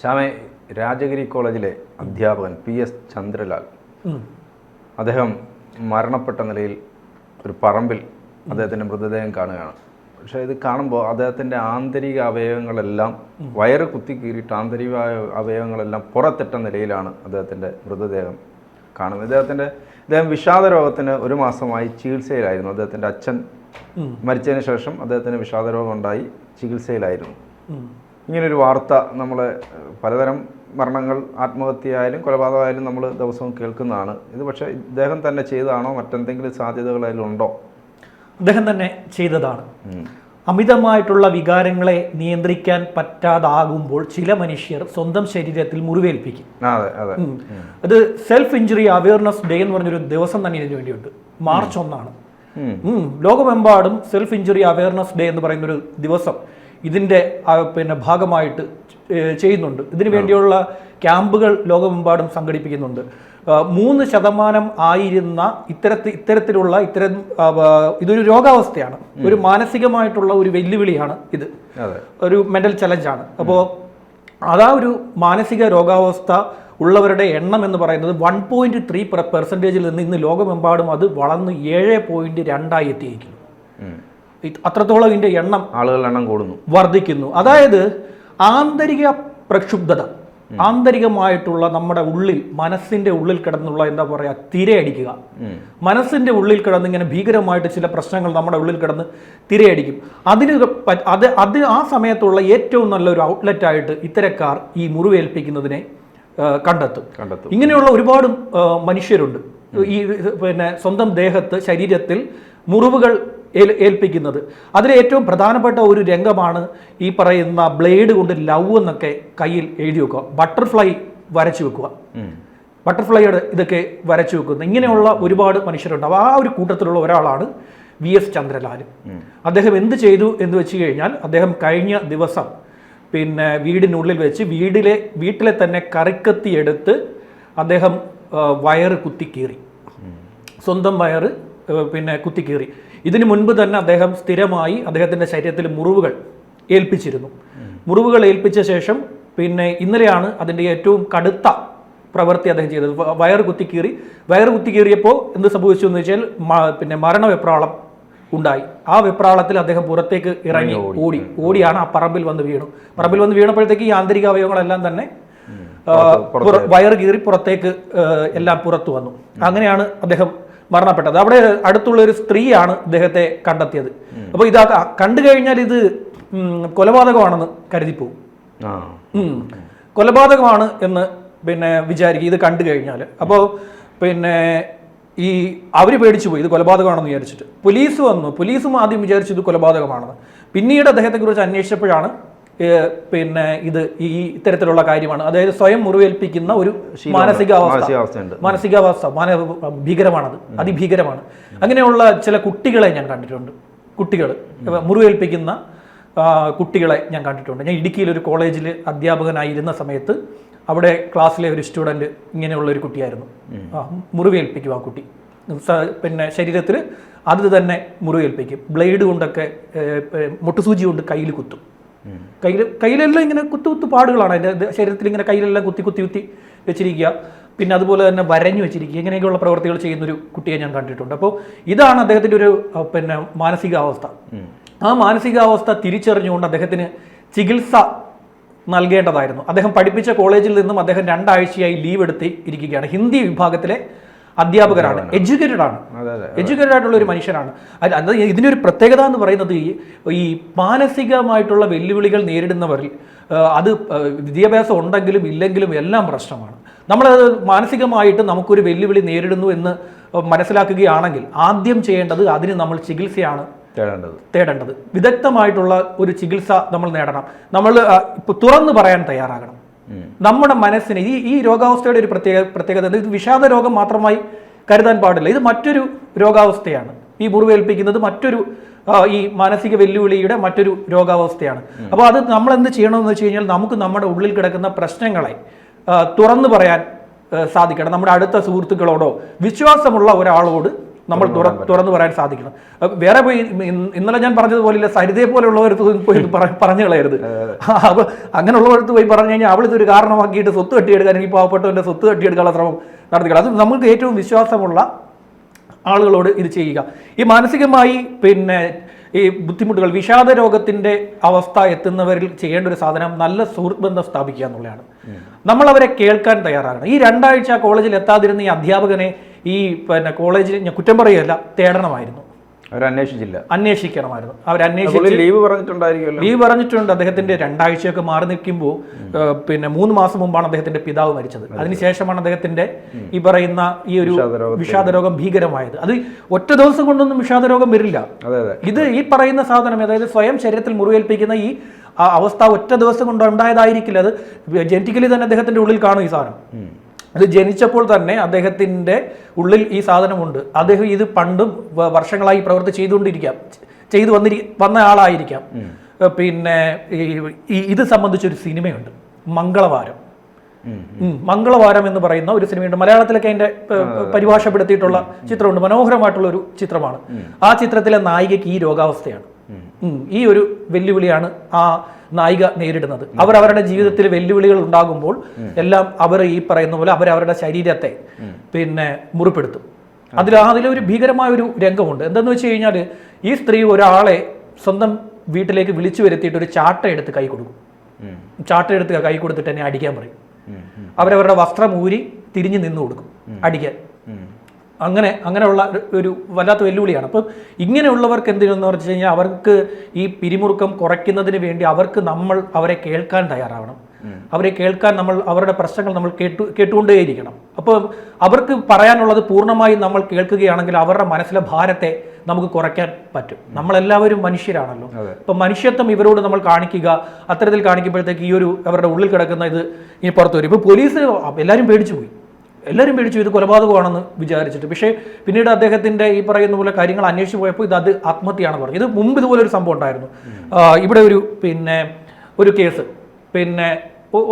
ശ്യാമെ രാജഗിരി കോളേജിലെ അധ്യാപകൻ P S Chandralal അദ്ദേഹം മരണപ്പെട്ട നിലയിൽ ഒരു പറമ്പിൽ അദ്ദേഹത്തിന്റെ മൃതദേഹം കാണുകയാണ്. പക്ഷെ ഇത് കാണുമ്പോൾ അദ്ദേഹത്തിന്റെ ആന്തരിക അവയവങ്ങളെല്ലാം വയറ് കുത്തി കീറിയിട്ട് ആന്തരിക അവയവങ്ങളെല്ലാം പുറത്തിട്ട നിലയിലാണ് അദ്ദേഹത്തിന്റെ മൃതദേഹം കാണുന്നത്. ഇദ്ദേഹത്തിന്റെ അദ്ദേഹം വിഷാദ രോഗത്തിന് ഒരു മാസമായി ചികിത്സയിലായിരുന്നു. അദ്ദേഹത്തിന്റെ അച്ഛൻ. മരിച്ചതിന് ശേഷം അദ്ദേഹത്തിന് വിഷാദ രോഗം ഉണ്ടായി ചികിത്സയിലായിരുന്നു. ഇങ്ങനൊരു വാർത്ത നമ്മൾ പലതരം മരണങ്ങൾ ആത്മഹത്യയായാലും കൊലപാതകമായാലും നമ്മൾ ദിവസവും കേൾക്കുന്നതാണ്. ഇത് പക്ഷേ ഇദ്ദേഹം തന്നെ ചെയ്തതാണോ? മറ്റെന്തെങ്കിലും സാധ്യതകൾ അതിലുണ്ടോ അദ്ദേഹം തന്നെ ചെയ്തതാണ്. അമിതമായിട്ടുള്ള വികാരങ്ങളെ നിയന്ത്രിക്കാൻ പറ്റാതാകുമ്പോൾ ചില മനുഷ്യർ സ്വന്തം ശരീരത്തിൽ മുറിവേൽപ്പിക്കും. അതെ സെൽഫ് ഇഞ്ചുറി അവയർനെസ് ഡേ എന്ന് പറഞ്ഞൊരു ദിവസം തന്നെ ഇതിനു വേണ്ടിയുണ്ട്. മാർച്ച് ഒന്നാണ്. ലോകമെമ്പാടും സെൽഫ് ഇഞ്ചുറി അവയർനെസ് ഡേ എന്ന് പറയുന്ന ഒരു ദിവസം. ഇതിന്റെ പിന്നെ ഭാഗമായിട്ട് ചെയ്യുന്നുണ്ട്. ഇതിനു വേണ്ടിയുള്ള ക്യാമ്പുകൾ ലോകമെമ്പാടും സംഘടിപ്പിക്കുന്നുണ്ട്. മൂന്ന് ശതമാനം ആയിരുന്ന ഇത്തരത്തിൽ ഇത്തരത്തിലുള്ള ഇത്തരം ഇതൊരു രോഗാവസ്ഥയാണ്. ഒരു മാനസികമായിട്ടുള്ള ഒരു വെല്ലുവിളിയാണ് ഇത്. ഒരു മെന്റൽ ചലഞ്ചാണ്. അപ്പോൾ അതാ ഒരു മാനസിക രോഗാവസ്ഥ ഉള്ളവരുടെ എണ്ണം എന്ന് പറയുന്നത് വൺ പോയിന്റ് ത്രീ പെർസെന്റേജിൽ നിന്ന് ഇന്ന് ലോകമെമ്പാടും അത് വളർന്ന് ഏഴ് പോയിന്റ് രണ്ടായി എത്തിയിരിക്കുന്നു. അത്രത്തോളം ഇതിന്റെ എണ്ണം ആളുകളുടെ എണ്ണം കൂടുന്നു. വർദ്ധിക്കുന്നു. അതായത് ആന്തരിക പ്രക്ഷുബ്ധത ആന്തരികമായിട്ടുള്ള നമ്മുടെ ഉള്ളിൽ മനസ്സിന്റെ ഉള്ളിൽ കിടന്നുള്ള എന്താ പറയുക തിരയടിക്കുക. മനസ്സിന്റെ ഉള്ളിൽ കിടന്ന് ഇങ്ങനെ ഭീകരമായിട്ട് ചില പ്രശ്നങ്ങൾ നമ്മുടെ ഉള്ളിൽ കിടന്ന് തിരയടിക്കും. അതിന് അത് അത് ആ സമയത്തുള്ള ഏറ്റവും നല്ലൊരു ഔട്ട്ലെറ്റ് ആയിട്ട് ഇത്തരക്കാർ ഈ മുറിവേൽപ്പിക്കുന്നതിനെ കണ്ടെത്തും. കണ്ടെത്തും. ഇങ്ങനെയുള്ള ഒരുപാട് മനുഷ്യരുണ്ട്. ഈ പിന്നെ സ്വന്തം ദേഹത്ത് ശരീരത്തിൽ മുറിവുകൾ ഏൽപ്പിക്കുന്നത്. അതിലേറ്റവും പ്രധാനപ്പെട്ട ഒരു രംഗമാണ് ഈ പറയുന്ന ബ്ലേഡ് കൊണ്ട് ലവ് എന്നൊക്കെ കയ്യിൽ എഴുതി വെക്കുക. ബട്ടർഫ്ലൈ വരച്ചു വെക്കുക. ബട്ടർഫ്ലൈയുടെ ഇതൊക്കെ വരച്ചു വെക്കുന്നത് ഇങ്ങനെയുള്ള ഒരുപാട് മനുഷ്യരുണ്ട് ആ ഒരു കൂട്ടത്തിലുള്ള ഒരാളാണ് വി എസ് ചന്ദ്രലാൽ. അദ്ദേഹം എന്ത് ചെയ്തു എന്ന് വെച്ച് കഴിഞ്ഞാൽ അദ്ദേഹം കഴിഞ്ഞ ദിവസം പിന്നെ വീടിനുള്ളിൽ വെച്ച് വീടിലെ വീട്ടിലെ തന്നെ കറിക്കത്തി എടുത്ത് അദ്ദേഹം വയറ് കുത്തിക്കീറി സ്വന്തം വയറ് പിന്നെ കുത്തിക്കീറി. ഇതിനു മുൻപ് തന്നെ അദ്ദേഹം സ്ഥിരമായി അദ്ദേഹത്തിന്റെ ശരീരത്തിൽ മുറിവുകൾ ഏൽപ്പിച്ചിരുന്നു. മുറിവുകൾ ഏൽപ്പിച്ച ശേഷം പിന്നെ ഇന്നലെയാണ് അതിന്റെ ഏറ്റവും കടുത്ത പ്രവൃത്തി അദ്ദേഹം ചെയ്തത്. വയർ കുത്തിക്കീറി. വയർ കുത്തിക്കീറിയപ്പോൾ എന്ത് സംഭവിച്ചു എന്ന് വെച്ചാൽ പിന്നെ മരണ വെപ്രാളം ഉണ്ടായി. ആ വെപ്രാളത്തിൽ അദ്ദേഹം പുറത്തേക്ക് ഇറങ്ങി ഓടി. ഓടിയാണ് ആ പറമ്പിൽ വന്ന് വീണു. പറമ്പിൽ വന്ന് വീണപ്പോഴത്തേക്ക് ഈ ആന്തരിക അവയവങ്ങളെല്ലാം തന്നെ വയർ കീറി പുറത്തേക്ക് എല്ലാം പുറത്തു വന്നു. അങ്ങനെയാണ് അദ്ദേഹം മരണപ്പെട്ടത്. അവിടെ അടുത്തുള്ള ഒരു സ്ത്രീയാണ് ഇദ്ദേഹത്തെ കണ്ടെത്തിയത്. അപ്പോൾ ഇത് കണ്ടു കഴിഞ്ഞാൽ ഇത് കൊലപാതകമാണെന്ന് കരുതിപ്പോവും. കൊലപാതകമാണ് എന്ന് പിന്നെ വിചാരിക്കുക ഇത് കണ്ടു കഴിഞ്ഞാൽ. അപ്പോൾ പിന്നെ ഈ അവർ പേടിച്ചു പോയി. ഇത് കൊലപാതകമാണെന്ന് വിചാരിച്ചിട്ട്. പോലീസ് വന്നു. പോലീസും ആദ്യം വിചാരിച്ചു ഇത് കൊലപാതകമാണെന്ന്. പിന്നീട് അദ്ദേഹത്തെക്കുറിച്ച് അന്വേഷിച്ചപ്പോഴാണ് പിന്നെ ഇത് ഈ ഇത്തരത്തിലുള്ള കാര്യമാണ്. അതായത് സ്വയം മുറിവേൽപ്പിക്കുന്ന ഒരു മാനസികാവസ്ഥ. മാനസികാവസ്ഥ. മാന ഭീകരമാണത്. അതിഭീകരമാണ്. അങ്ങനെയുള്ള ചില കുട്ടികളെ ഞാൻ കണ്ടിട്ടുണ്ട്. കുട്ടികൾ. മുറിവേൽപ്പിക്കുന്ന കുട്ടികളെ ഞാൻ കണ്ടിട്ടുണ്ട്. ഞാൻ ഇടുക്കിയിൽ ഒരു കോളേജിൽ അധ്യാപകനായിരുന്ന സമയത്ത് അവിടെ ക്ലാസ്സിലെ ഒരു സ്റ്റുഡന്റ് ഇങ്ങനെയുള്ള ഒരു കുട്ടിയായിരുന്നു. മുറിവേൽപ്പിക്കും ആ കുട്ടി. പിന്നെ ശരീരത്തിൽ അത് തന്നെ മുറിവേൽപ്പിക്കും. ബ്ലേഡ് കൊണ്ടൊക്കെ മുട്ടുസൂചി കൊണ്ട് കയ്യിൽ കുത്തും. കയ്യിൽ കയ്യിലെല്ലാം ഇങ്ങനെ കുത്തു കുത്തു പാടുകളാണ്. അതിന്റെ ശരീരത്തിൽ ഇങ്ങനെ കയ്യിലെല്ലാം കുത്തി കുത്തി കുത്തി വെച്ചിരിക്കുക. പിന്നെ അതുപോലെ തന്നെ വരഞ്ഞു വെച്ചിരിക്കുക. ഇങ്ങനെയൊക്കെയുള്ള പ്രവർത്തികൾ ചെയ്യുന്നൊരു കുട്ടിയെ ഞാൻ കണ്ടിട്ടുണ്ട്. അപ്പോൾ ഇതാണ് അദ്ദേഹത്തിന്റെ ഒരു പിന്നെ മാനസികാവസ്ഥ. ആ മാനസികാവസ്ഥ തിരിച്ചറിഞ്ഞുകൊണ്ട് അദ്ദേഹത്തിന് ചികിത്സ നൽകേണ്ടതായിരുന്നു. അദ്ദേഹം പഠിപ്പിച്ച കോളേജിൽ നിന്നും അദ്ദേഹം രണ്ടാഴ്ചയായി ലീവ് എടുത്ത് ഇരിക്കുകയാണ്. ഹിന്ദി വിഭാഗത്തിലെ അധ്യാപകരാണ് എഡ്യൂക്കേറ്റഡ് ആണ് എഡ്യൂക്കേറ്റഡ് ആയിട്ടുള്ള ഒരു മനുഷ്യനാണ്. അത് ഇതിന്റെ ഒരു പ്രത്യേകത എന്ന് പറയുന്നത് ഈ ഈ മാനസികമായിട്ടുള്ള വെല്ലുവിളികൾ നേരിടുന്നവരിൽ അത് വിദ്യാഭ്യാസം ഉണ്ടെങ്കിലും ഇല്ലെങ്കിലും എല്ലാം പ്രശ്നമാണ്. നമ്മളത് മാനസികമായിട്ട് നമുക്കൊരു വെല്ലുവിളി നേരിടുന്നു എന്ന് മനസ്സിലാക്കുകയാണെങ്കിൽ ആദ്യം ചെയ്യേണ്ടത് അതിന് നമ്മൾ ചികിത്സയാണ് തേടേണ്ടത്. തേടേണ്ടത്. വിദഗ്ധമായിട്ടുള്ള ഒരു ചികിത്സ നമ്മൾ നേടണം. നമ്മൾ തുറന്നു പറയാൻ തയ്യാറാകണം. നമ്മുടെ മനസ്സിന് ഈ ഈ രോഗാവസ്ഥയുടെ ഒരു പ്രത്യേക പ്രത്യേകത ഇത് വിഷാദ രോഗം മാത്രമായി കരുതാൻ പാടില്ല. ഇത് മറ്റൊരു രോഗാവസ്ഥയാണ്. ഈ മുറിവേൽപ്പിക്കുന്നത് മറ്റൊരു ഈ മാനസിക വെല്ലുവിളിയുടെ മറ്റൊരു രോഗാവസ്ഥയാണ്. അപ്പോൾ അത് നമ്മൾ എന്ത് ചെയ്യണമെന്ന് വെച്ച് കഴിഞ്ഞാൽ നമുക്ക് നമ്മുടെ ഉള്ളിൽ കിടക്കുന്ന പ്രശ്നങ്ങളെ തുറന്നു പറയാൻ സാധിക്കണം. നമ്മുടെ അടുത്ത സുഹൃത്തുക്കളോടോ വിശ്വാസമുള്ള ഒരാളോട് നമ്മൾ തുറന്നു പറയാൻ സാധിക്കണം. വേറെ പോയി ഇന്നലെ ഞാൻ പറഞ്ഞതുപോലെ സരിതയെ പോലെയുള്ളവരത്ത് പോയി പറഞ്ഞു കളയരുത്. അപ്പൊ അങ്ങനെയുള്ളവർക്ക് പോയി പറഞ്ഞു കഴിഞ്ഞാൽ അവൾ ഒരു കാരണമാക്കിയിട്ട് സ്വത്ത് കെട്ടിയെടുക്കാൻ എനിക്ക് പാവപ്പെട്ടവന്റെ സ്വത്ത് കെട്ടിയെടുക്കാനുള്ള ശ്രമം നടത്തുക അത് നമുക്ക് ഏറ്റവും വിശ്വാസമുള്ള ആളുകളോട് ഇത് ചെയ്യുക. ഈ മാനസികമായി പിന്നെ ഈ ബുദ്ധിമുട്ടുകൾ വിഷാദ രോഗത്തിന്റെ അവസ്ഥ എത്തുന്നവരിൽ ചെയ്യേണ്ട ഒരു സാധനം നല്ല സുഹൃത്ത് ബന്ധം സ്ഥാപിക്കുക എന്നുള്ളതാണ്. നമ്മൾ അവരെ കേൾക്കാൻ തയ്യാറാകണം. ഈ രണ്ടാഴ്ച കോളേജിൽ എത്താതിരുന്ന ഈ അധ്യാപകനെ ഈ പിന്നെ കോളേജിൽ ഞാൻ കുറ്റം പറയുകയല്ല തേടണമായിരുന്നു. അവരന്വേഷിച്ചില്ല അന്വേഷിക്കണമായിരുന്നു. അവരന്വേഷിച്ച് ലീവ് പറഞ്ഞിട്ടുണ്ടായിരിക്കും ലീവ് പറഞ്ഞിട്ടുണ്ട് അദ്ദേഹത്തിന്റെ രണ്ടാഴ്ചയൊക്കെ മാറി നിൽക്കുമ്പോൾ പിന്നെ മൂന്ന് മാസം മുമ്പാണ് അദ്ദേഹത്തിന്റെ പിതാവ് മരിച്ചത്. അതിനുശേഷമാണ് അദ്ദേഹത്തിന്റെ ഈ പറയുന്ന ഈ ഒരു. വിഷാദരോഗം ഭീകരമായത്. അത് ഒറ്റ ദിവസം കൊണ്ടൊന്നും വിഷാദരോഗം വരില്ല. ഇത് ഈ പറയുന്ന സാധനം അതായത് സ്വയം ശരീരത്തിൽ മുറിവേൽപ്പിക്കുന്ന ഈ അവസ്ഥ ഒറ്റ ദിവസം കൊണ്ട് ഉണ്ടായതായിരിക്കില്ല. അത് ജനറ്റിക്കലി തന്നെ അദ്ദേഹത്തിന്റെ ഉള്ളിൽ കാണും ഈ സാധനം. ഇത് ജനിച്ചപ്പോൾ തന്നെ അദ്ദേഹത്തിന്റെ ഉള്ളിൽ ഈ സാധനമുണ്ട്. അദ്ദേഹം ഇത് പണ്ടും വർഷങ്ങളായി പ്രവൃത്തി ചെയ്തുകൊണ്ടിരിക്കാം. ചെയ്തു വന്നിരി വന്ന ആളായിരിക്കാം. പിന്നെ ഇത് സംബന്ധിച്ചൊരു സിനിമയുണ്ട്. മംഗളവാരം. മംഗളവാരം എന്ന് പറയുന്ന ഒരു സിനിമയുണ്ട്. മലയാളത്തിലൊക്കെ അതിന്റെ പരിഭാഷപ്പെടുത്തിയിട്ടുള്ള ചിത്രമുണ്ട്. മനോഹരമായിട്ടുള്ള ഒരു ചിത്രമാണ്. ആ ചിത്രത്തിലെ നായികയ്ക്ക് ഈ രോഗാവസ്ഥയാണ്. ഈ ഒരു വെല്ലുവിളിയാണ് ആ നായിക നേരിടുന്നത്. അവർ അവരുടെ ജീവിതത്തിൽ വെല്ലുവിളികൾ ഉണ്ടാകുമ്പോൾ എല്ലാം അവർ ഈ പറയുന്ന പോലെ അവർ അവരുടെ ശരീരത്തെ പിന്നെ മുറിപ്പെടുത്തും. അതിൽ അതിലൊരു ഭീകരമായ ഒരു രംഗമുണ്ട്. എന്തെന്ന് വെച്ച് കഴിഞ്ഞാൽ ഈ സ്ത്രീ ഒരാളെ സ്വന്തം വീട്ടിലേക്ക് വിളിച്ചു വരുത്തിയിട്ട് ഒരു ചാട്ട എടുത്ത് കൈ കൊടുക്കും. ചാട്ട എടുത്ത് കൈ കൊടുത്തിട്ട് എന്നെ അടിക്കാൻ പറയും. അവരവരുടെ വസ്ത്രം ഊരി തിരിഞ്ഞു നിന്ന് കൊടുക്കും അടിക്കാൻ. അങ്ങനെ അങ്ങനെയുള്ള ഒരു- വല്ലാത്ത വെല്ലുവിളിയാണ്. അപ്പം ഇങ്ങനെയുള്ളവർക്ക് എന്തിനെന്ന് പറഞ്ഞു കഴിഞ്ഞാൽ അവർക്ക് ഈ പിരിമുറുക്കം കുറയ്ക്കുന്നതിന് വേണ്ടി അവർക്ക് നമ്മൾ അവരെ കേൾക്കാൻ തയ്യാറാവണം. അവരെ കേൾക്കാൻ നമ്മൾ അവരുടെ പ്രശ്നങ്ങൾ നമ്മൾ കേട്ടു കേട്ടുകൊണ്ടേയിരിക്കണം. അപ്പോൾ അവർക്ക് പറയാനുള്ളത് പൂർണമായും നമ്മൾ കേൾക്കുകയാണെങ്കിൽ അവരുടെ മനസ്സിലെ ഭാരത്തെ നമുക്ക് കുറയ്ക്കാൻ പറ്റും. നമ്മളെല്ലാവരും മനുഷ്യരാണല്ലോ. അതെ. ഇപ്പം മനുഷ്യത്വം ഇവരോട് നമ്മൾ കാണിക്കുക അത്തരത്തിൽ കാണിക്കുമ്പോഴത്തേക്ക് ഈ ഒരു അവരുടെ ഉള്ളിൽ കിടക്കുന്ന ഇത് ഇനി പുറത്തു വരും. ഇപ്പോൾ പോലീസ് എല്ലാവരും പേടിച്ചു പോയി എല്ലാവരും പേടിച്ചു ഇത് കൊലപാതകമാണെന്ന് വിചാരിച്ചിട്ട്. പക്ഷേ പിന്നീട് അദ്ദേഹത്തിന്റെ ഈ പറയുന്ന പോലെ കാര്യങ്ങൾ അന്വേഷിച്ച് പോയപ്പോൾ ഇത് അത് ആത്മഹത്യയാണെന്ന് പറഞ്ഞു. ഇത് മുമ്പ് ഇതുപോലെ ഒരു സംഭവം ഉണ്ടായിരുന്നു. ഇവിടെ ഒരു പിന്നെ ഒരു കേസ്. പിന്നെ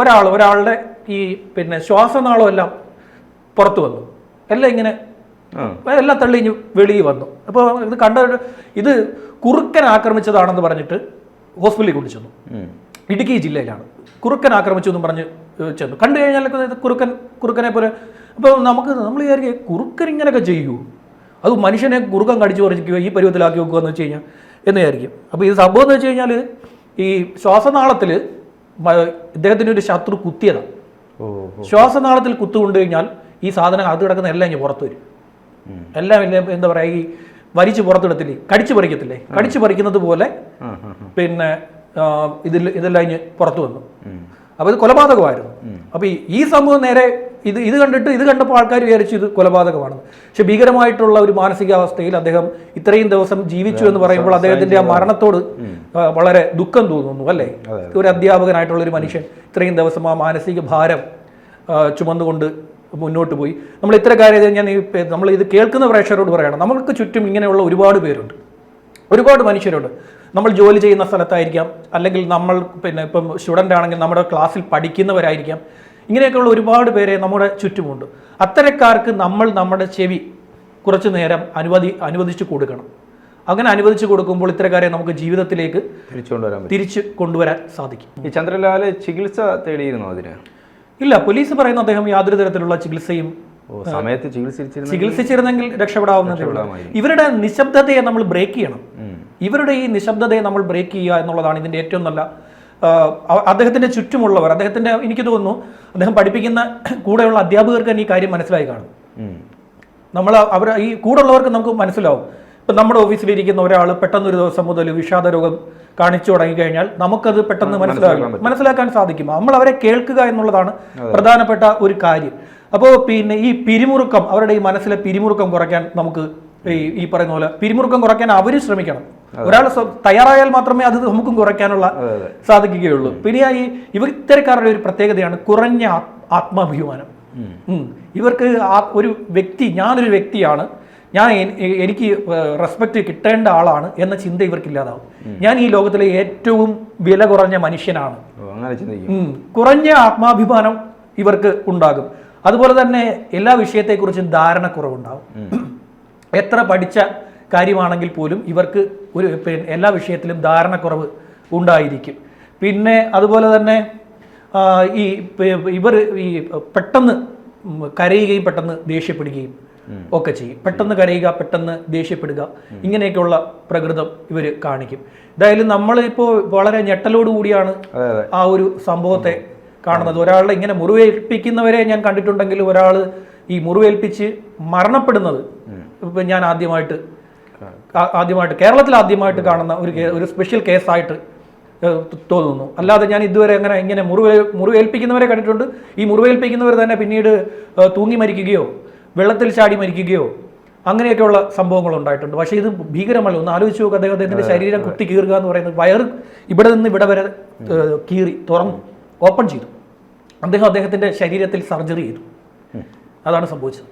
ഒരാൾ ഒരാളുടെ ഈ പിന്നെ ശ്വാസനാളം എല്ലാം പുറത്തു വന്നു. എല്ലാം ഇങ്ങനെ. എല്ലാം തള്ളിഞ്ഞ് വെളിയിൽ വന്നു. അപ്പോൾ ഇത് കണ്ട ഇത് കുറുക്കൻ ആക്രമിച്ചതാണെന്ന് പറഞ്ഞിട്ട് ഹോസ്പിറ്റലിൽ കൊണ്ടു ചെന്നു. ഇടുക്കി ജില്ലയിലാണ്. കുറുക്കൻ ആക്രമിച്ചു എന്ന് പറഞ്ഞ് ചെന്നു. കണ്ടു കഴിഞ്ഞാൽ കുറുക്കൻ കുറുക്കനെ പോലെ അപ്പോൾ നമുക്ക് നമ്മൾ വിചാരിക്കുക കുറുക്കൻ ഇങ്ങനെയൊക്കെ ചെയ്യൂ അത് മനുഷ്യനെ കുറുക്കൻ കടിച്ചു പറിക്കുക ഈ പരുവത്തിലാക്കി വെക്കുക എന്ന് വെച്ച് കഴിഞ്ഞാൽ? എന്ന് വിചാരിക്കും. അപ്പോൾ ഇത് സംഭവം എന്ന് വെച്ച് കഴിഞ്ഞാൽ ഈ ശ്വാസനാളത്തിൽ ഇദ്ദേഹത്തിന്റെ ഒരു ശത്രു കുത്തിയതാണ് ശ്വാസനാളത്തിൽ കുത്തു കുത്തുകൊണ്ട് കഴിഞ്ഞാൽ ഈ സാധനം അത് കിടക്കുന്ന എല്ലാം ഇനി പുറത്തു വരും. എല്ലാം ഇല്ല എന്താ പറയുക ഈ വലിച്ചു പുറത്തെടുത്തില്ലേ? കടിച്ചു പറിക്കത്തില്ലേ? കടിച്ചു പറിക്കുന്നത് പോലെ. പിന്നെ ഇതിൽ ഇതെല്ലാം ഇനി പുറത്തു വന്നു. അപ്പോൾ ഇത് കൊലപാതകമായിരുന്നു. അപ്പോൾ ഈ- ഈ സംഭവം നേരെ ഇത് ഇത് കണ്ടിട്ട് ഇത് കണ്ടപ്പോൾ ആൾക്കാർ വിചാരിച്ചു ഇത് കൊലപാതകമാണെന്ന് പക്ഷെ ഭീകരമായിട്ടുള്ള ഒരു മാനസികാവസ്ഥയിൽ അദ്ദേഹം ഇത്രയും ദിവസം ജീവിച്ചു എന്ന് പറയുമ്പോൾ അദ്ദേഹത്തിന്റെ ആ മരണത്തോട് വളരെ ദുഃഖം തോന്നുന്നു അല്ലേ? ഒരു അധ്യാപകനായിട്ടുള്ള ഒരു മനുഷ്യൻ ഇത്രയും ദിവസം ആ മാനസിക ഭാരം ചുമന്നുകൊണ്ട് മുന്നോട്ട് പോയി. നമ്മൾ ഇത്ര കാര്യം ഞാൻ ഈ നമ്മൾ ഇത് കേൾക്കുന്ന പ്രേക്ഷകരോട് പറയണം. നമ്മൾക്ക് ചുറ്റും ഇങ്ങനെയുള്ള ഒരുപാട് പേരുണ്ട്. ഒരുപാട് മനുഷ്യരുണ്ട്. നമ്മൾ ജോലി ചെയ്യുന്ന സ്ഥലത്തായിരിക്കാം. അല്ലെങ്കിൽ നമ്മൾ പിന്നെ ഇപ്പം സ്റ്റുഡന്റ് ആണെങ്കിൽ നമ്മുടെ ക്ലാസ്സിൽ പഠിക്കുന്നവരായിരിക്കാം. ഇങ്ങനെയൊക്കെയുള്ള ഒരുപാട് പേരെ നമ്മുടെ ചുറ്റുമുണ്ട്. അത്തരക്കാർക്ക് നമ്മൾ നമ്മുടെ ചെവി കുറച്ച് നേരം അനുവദി അനുവദിച്ചു കൊടുക്കണം. അങ്ങനെ അനുവദിച്ചു കൊടുക്കുമ്പോൾ ഇത്തരക്കാരെ നമുക്ക് ജീവിതത്തിലേക്ക് തിരിച്ച് കൊണ്ടുവരാൻ സാധിക്കും. ഈ ചന്ദ്രലാൽ ചികിത്സ തേടിയിരുന്നോ അതിന്? ഇല്ല പോലീസ് പറയുന്ന അദ്ദേഹം യാതൊരു തരത്തിലുള്ള ചികിത്സയും സമയത്ത് ചികിത്സിച്ചിരുന്ന ചികിത്സിച്ചിരുന്നെങ്കിൽ രക്ഷപ്പെടാവുന്നതേ ഇവരുടെ നിശബ്ദതയെ നമ്മൾ ബ്രേക്ക് ചെയ്യണം. ഇവരുടെ ഈ നിശബ്ദതയെ നമ്മൾ ബ്രേക്ക് ചെയ്യുക എന്നുള്ളതാണ് ഇതിന്റെ ഏറ്റവും നല്ല ആ, അ- അദ്ദേഹത്തിന്റെ ചുറ്റുമുള്ളവർ അദ്ദേഹത്തിന്റെ എനിക്ക് തോന്നുന്നു അദ്ദേഹം പഠിപ്പിക്കുന്ന കൂടെയുള്ള അധ്യാപകർക്ക് തന്നെ ഈ കാര്യം മനസ്സിലായി കാണും. നമ്മൾ അവർ ഈ കൂടുള്ളവർക്ക് നമുക്ക് മനസ്സിലാവും. ഇപ്പം നമ്മുടെ ഓഫീസിലിരിക്കുന്ന ഒരാൾ പെട്ടെന്ന് ഒരു ദിവസം മുതൽ വിഷാദ രോഗം കാണിച്ചു തുടങ്ങിക്കഴിഞ്ഞാൽ നമുക്കത് പെട്ടെന്ന് മനസ്സിലാകും മനസ്സിലാക്കാൻ സാധിക്കും. നമ്മൾ അവരെ കേൾക്കുക എന്നുള്ളതാണ് പ്രധാനപ്പെട്ട ഒരു കാര്യം. അപ്പോൾ പിന്നെ ഈ പിരിമുറുക്കം അവരുടെ ഈ മനസ്സിലെ പിരിമുറുക്കം കുറയ്ക്കാൻ നമുക്ക് ഈ ഈ പറയുന്ന പോലെ പിരിമുറുക്കം കുറയ്ക്കാൻ അവർ ശ്രമിക്കണം. ഒരാൾ തയ്യാറായാൽ മാത്രമേ അത് നമുക്കും കുറയ്ക്കാനുള്ള സാധിക്കുകയുള്ളൂ. പിന്നെ ഈ ഇവർ ഇത്തരക്കാരുടെ ഒരു പ്രത്യേകതയാണ് കുറഞ്ഞ ആത്- ആത്മാഭിമാനം. ഇവർക്ക് ഒരു വ്യക്തി ഞാനൊരു വ്യക്തിയാണ്. ഞാൻ എനിക്ക് റെസ്പെക്റ്റ് കിട്ടേണ്ട ആളാണ് എന്ന ചിന്ത ഇവർക്കില്ലാതാവും ഞാൻ ഈ ലോകത്തിലെ ഏറ്റവും വില കുറഞ്ഞ മനുഷ്യനാണ്. കുറഞ്ഞ ആത്മാഭിമാനം ഇവർക്ക് ഉണ്ടാകും. അതുപോലെ തന്നെ എല്ലാ വിഷയത്തെക്കുറിച്ചും ധാരണക്കുറവുണ്ടാവും. എത്ര പഠിച്ച കാര്യമാണെങ്കിൽ പോലും ഇവർക്ക് ഒരു എല്ലാ വിഷയത്തിലും ധാരണക്കുറവ് ഉണ്ടായിരിക്കും. പിന്നെ അതുപോലെ തന്നെ ഈ ഇവർ ഈ പെട്ടെന്ന് കരയുകയും പെട്ടെന്ന് ദേഷ്യപ്പെടുകയും ഒക്കെ ചെയ്യും. പെട്ടെന്ന് കരയുക പെട്ടെന്ന് ദേഷ്യപ്പെടുക ഇങ്ങനെയൊക്കെയുള്ള പ്രകൃതം ഇവർ കാണിക്കും. എന്തായാലും നമ്മളിപ്പോൾ വളരെ ഞെട്ടലോട് കൂടിയാണ് ആ ഒരു സംഭവത്തെ കാണുന്നത്. ഒരാളെ ഇങ്ങനെ മുറിവേൽപ്പിക്കുന്നവരെ ഞാൻ കണ്ടിട്ടുണ്ടെങ്കിൽ ഒരാൾ ഈ മുറിവേൽപ്പിച്ച് മരണപ്പെടുന്നത് ഇപ്പം ഞാൻ ആദ്യമായിട്ട് ആദ്യമായിട്ട് കേരളത്തിൽ ആദ്യമായിട്ട് കാണുന്ന ഒരു ഒരു സ്പെഷ്യൽ കേസായിട്ട് തോന്നുന്നു. അല്ലാതെ ഞാൻ ഇതുവരെ അങ്ങനെ ഇങ്ങനെ മുറിവേ മുറിവേൽപ്പിക്കുന്നവരെ കണ്ടിട്ടുണ്ട്. ഈ മുറിവേൽപ്പിക്കുന്നവർ തന്നെ പിന്നീട് തൂങ്ങി മരിക്കുകയോ വെള്ളത്തിൽ ചാടി മരിക്കുകയോ അങ്ങനെയൊക്കെയുള്ള സംഭവങ്ങൾ ഉണ്ടായിട്ടുണ്ട്. പക്ഷേ ഇത് ഭീകരമല്ല. ഒന്ന് ആലോചിച്ച് നോക്കുക അദ്ദേഹം അദ്ദേഹത്തിന്റെ ശരീരം കുത്തി കീറുക എന്ന് പറയുന്നത് വയർ ഇവിടെ നിന്ന് ഇവിടെ വരെ കീറി തുറന്നു ഓപ്പൺ ചെയ്തു. അദ്ദേഹം അദ്ദേഹത്തിന്റെ ശരീരത്തിൽ സർജറി ചെയ്തു. അതാണ് സംഭവിച്ചത്.